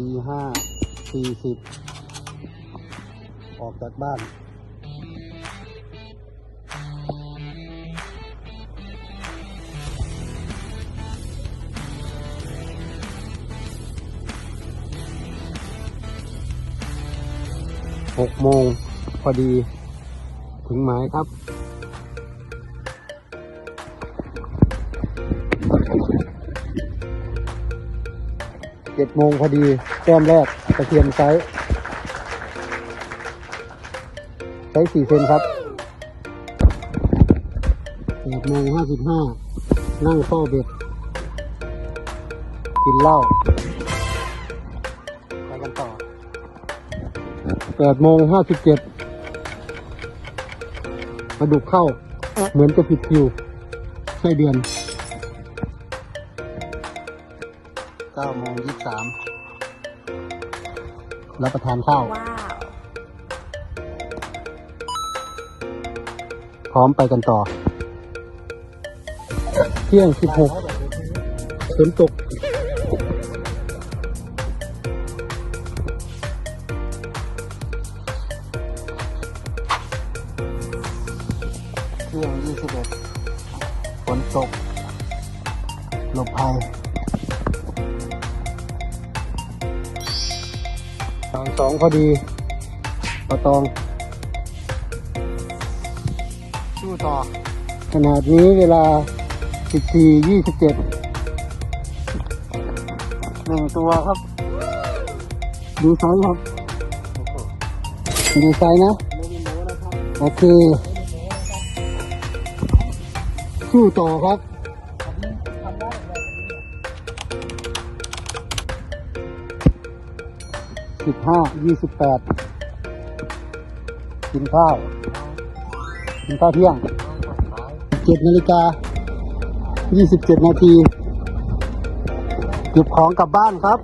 ตีห้าสี่สิบออกจากบ้าน หกโมงพอดี ถึงหมายครับ จ็ดโมงพอดีแต้มแรกตะเคียนไซส์ไซส์สี่เซนครับแปดโมงห้าสิบห้านั่งเฝ้าเบ็ด กินเหล้าไปกันต่อแปดโมงห้าสิบเจ็ดมาดุกเข้า เหมือนจะผิดคิวไส้เดือน ก้าโมงยี่สามรับประทานข้าว ว้าว พร้อมไปกันต่อ เที่ยงสิบหกฝนตก เที่ยงยี่สิบเอ็ดฝนตกหลบภัย สองสองพอดีปะตองสู้ต่อ ขนาดนี้เวลา 14 27หนึ่งตัวครับ ดูไซส์ครับดูไซส์นะโอเคสู้ต่อครับ สิบห้ายี่สิบแปดกินข้าวกินข้าวเที่ยงเจ็ดนาฬิกายี่สิบเจ็ดนาทีเก็บของกลับบ้านครับ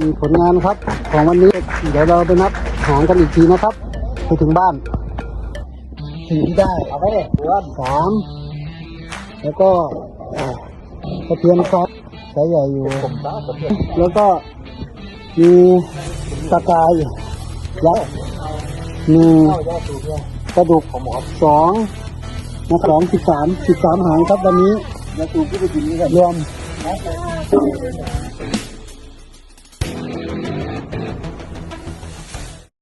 มีผลงานครับ ของวันนี้เดี๋ยวเราไปนับหางกันอีกทีนะครับ ไปถึงบ้านสิ่งที่ได้เอาไปเลยสามแล้วก็กระเทียมซอ สใช้ใหญ่อยู่ แล้วก็มีตะกายยักษ์มีกระดูกสองนะสองสิบสามสิบสามหางครับวันนี้รวม